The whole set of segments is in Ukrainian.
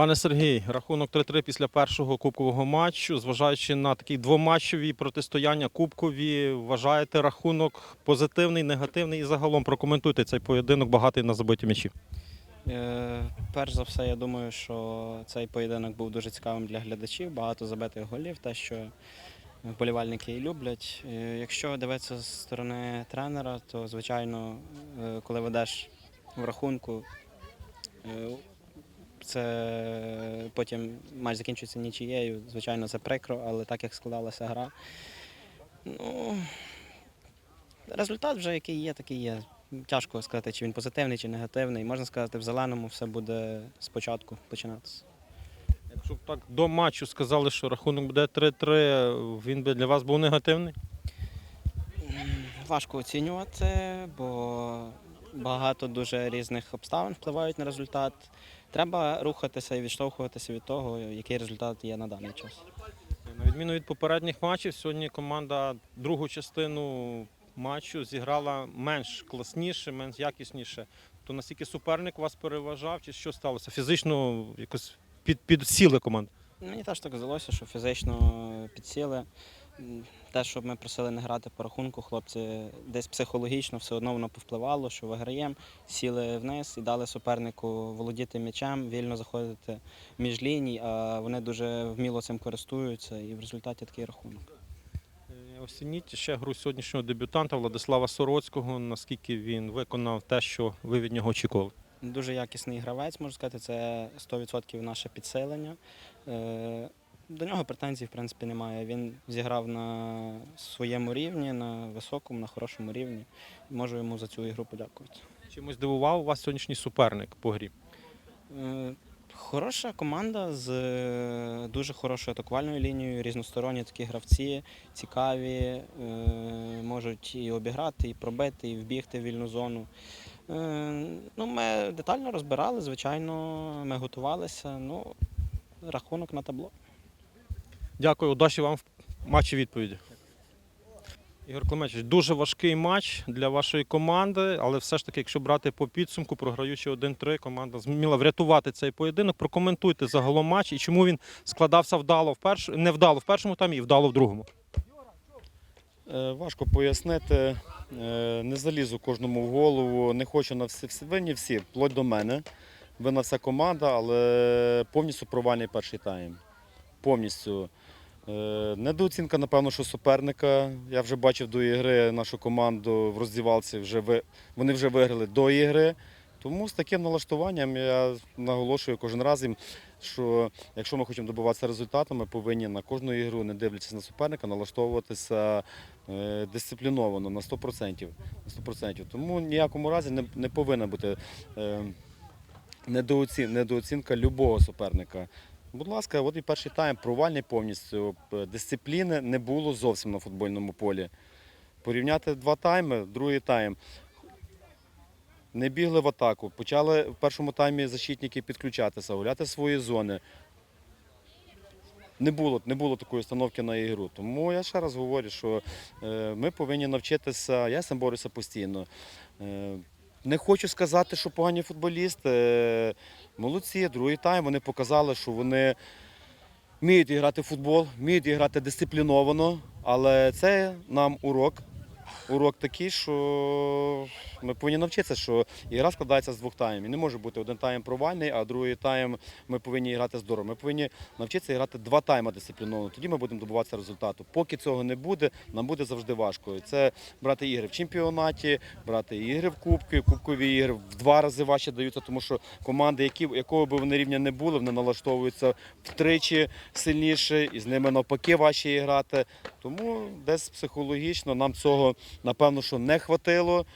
Пане Сергій, рахунок 3-3 після першого кубкового матчу. Зважаючи на такі двоматчеві протистояння кубкові, вважаєте рахунок позитивний, негативний і загалом прокоментуйте цей поєдинок багатий на забиті м'ячі. Е, Перш за все, я думаю, що цей поєдинок був дуже цікавим для глядачів. Багато забитих голів, те, що вболівальники і люблять. Е, Якщо дивитися з сторони тренера, то звичайно, е, коли ведеш в рахунку, е, це потім матч закінчується нічією. Звичайно, це прикро, але так як складалася гра. Ну, результат вже який є, такий є. Тяжко сказати, чи він позитивний, чи негативний. Можна сказати, в зеленому все буде спочатку починатися. Якщо б так до матчу сказали, що рахунок буде 3-3, він би для вас був негативний? Важко оцінювати, бо багато дуже різних обставин впливають на результат. Треба рухатися і відштовхуватися від того, який результат є на даний час. На відміну від попередніх матчів, сьогодні команда другу частину матчу зіграла менш класніше, менш якісніше. То наскільки суперник вас переважав, чи що сталося? Фізично якось під, підсіли команду? Мені теж так здалося, що фізично підсіли. Те, що ми просили не грати по рахунку, хлопці десь психологічно все одно воно повпливало, що виграємо, сіли вниз і дали супернику володіти м'ячем, вільно заходити між ліній, а вони дуже вміло цим користуються, і в результаті такий рахунок. Е, Оцініть ще гру сьогоднішнього дебютанта Владислава Сороцького, наскільки він виконав те, що ви від нього очікували. Дуже якісний гравець, можу сказати, це 100% наше підсилення. До нього претензій, в принципі, немає. Він зіграв на своєму рівні, на високому, на хорошому рівні. Можу йому за цю ігру подякувати. Чимось дивував вас сьогоднішній суперник по грі? Е, Хороша команда з е, дуже хорошою атакувальною лінією, різносторонні такі гравці, цікаві, е, можуть і обіграти, і пробити, і вбігти в вільну зону. Ну, ми детально розбирали, звичайно, ми готувалися. Ну, рахунок на табло. Дякую, удачі вам в матчі відповіді. Ігор Климечич, дуже важкий матч для вашої команди, але все ж таки, якщо брати по підсумку, програючи 1-3, команда зміла врятувати цей поєдинок. Прокоментуйте загалом матч і чому він складався вдало в перш... не вдало в першому таймі і вдало в другому. Е, Важко пояснити. Е, Не залізу кожному в голову. Не хочу на всі- винні всі, вплоть до мене. Винна вся команда, але повністю провальний перший тайм. Повністю. Е, Недооцінка, напевно, що суперника. Я вже бачив до ігри нашу команду в роздівалці. Вже ви... Вони вже виграли до ігри. Тому з таким налаштуванням я наголошую кожен раз їм, що якщо ми хочемо добиватися результату, ми повинні на кожну ігру, не дивлячись на суперника, налаштовуватися е, дисципліновано на 100%. На 100%. Тому ніякому разі не, не повинна бути е, недооцінка любого суперника. Будь ласка, от і перший тайм провальний повністю. Дисципліни не було зовсім на футбольному полі. Порівняти два тайми, другий тайм. Не бігли в атаку. Почали в першому таймі защитники підключатися, гуляти свої зони. Не було, не було такої установки на ігру. Тому я ще раз говорю, що е, ми повинні навчитися. Я сам борюся постійно. Не хочу сказати, що погані футболісти. Е, молодці, другий тайм вони показали, що вони вміють грати в футбол, вміють грати дисципліновано, але це нам урок. Урок такий, що ми повинні навчитися, що ігра складається з двох таймів. Не може бути один тайм провальний, а другий тайм ми повинні грати здорово. Ми повинні навчитися грати два тайми дисципліновано. Тоді ми будемо добуватися результату. Поки цього не буде, нам буде завжди важко. Це брати ігри в чемпіонаті, брати ігри в кубки, кубкові ігри в два рази важче даються, тому що команди, які, якого би вони рівня не були, вони налаштовуються втричі сильніше, і з ними навпаки важче грати. Тому десь психологічно нам цього напевно що не хватило.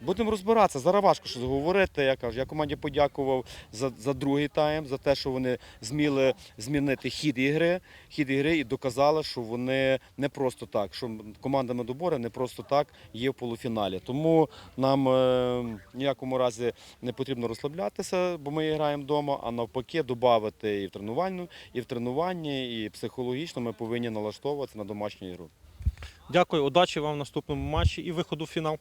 Будемо розбиратися. Зараз важко щось говорити. Я кажу, я команді подякував за, за другий тайм, за те, що вони зміли змінити хід ігри, хід ігри і доказали, що вони не просто так, що команда Медобори не просто так є в полуфіналі. Тому нам е, ніякому разі не потрібно розслаблятися, бо ми граємо вдома, а навпаки, додати і в тренувальну, і в тренуванні, і психологічно ми повинні налаштовуватися на домашню ігру. Дякую, удачі вам в наступному матчі і виходу в фінал.